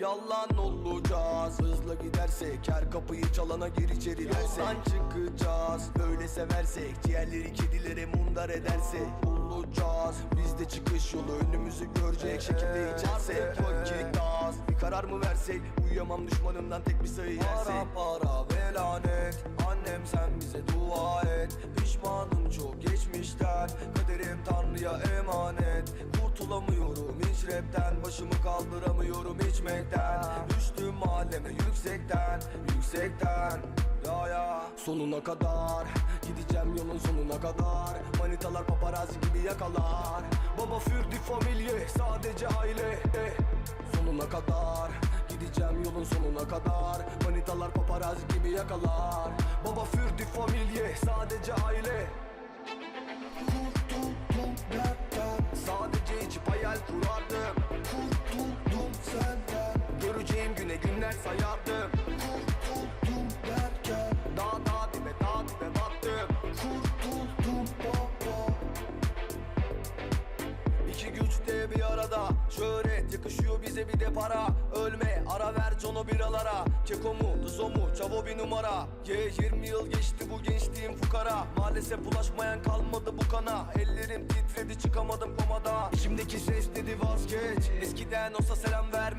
Yalan olacağız. Hızlı gidersek her kapıyı çalana gir içeri dersek Yoldan çıkacağız Böyle seversek. Ciğerleri kedilere mundar edersek Olacağız Bizde çıkış yolu önümüzü görecek şekilde içersek. Fakirlik daha az Bir karar mı versek? Uyuyamam düşmanımdan tek bir sayı yersek. Para para ve lanet. Annem sen bize dua et. Pişmanım çok geçmişten. Kaderim Tanrı'ya emanet. Kurtulamıyorum hiç rapten Başımı kaldıramıyorum içmekten Düştüm mahalleme yüksekten Yüksekten. Ya ya. Sonuna kadar Gideceğim yolun sonuna kadar. Manitalar paparazzi gibi yakalar. Baba für die Familie Sadece aile eh. Sonuna kadar Gideceğim yolun sonuna kadar. Manitalar paparazzi gibi yakalar. Baba für die Familie Sadece aile Göreceğim güne günler sayardım. Kurtuldum derken Dağ dağ dibe dağ dibe battım Kurtuldum baba İki güç de bir arada. Şöhret yakışıyor bize bir de para. Ölme ara ver cono biralara. Keko mu Duzo mu Çavo bir numara. Ye 20 yıl geçti bu gençliğim fukara. Maalesef bulaşmayan kalmadı bu kana. Ellerim titredi çıkamadım komada. İçimdeki ses dedi vazgeç. Eskiden olsa selam peşimden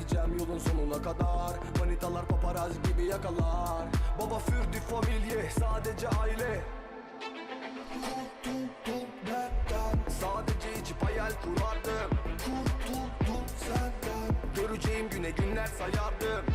Gideceğim yolun sonuna kadar. Manitalar paparazzi gibi yakalar. Baba für die Familie sadece aile. Kurtuldum dertten Sadece içip hayal kurardım. Kurtuldum senden. Göreceğim güne günler sayardım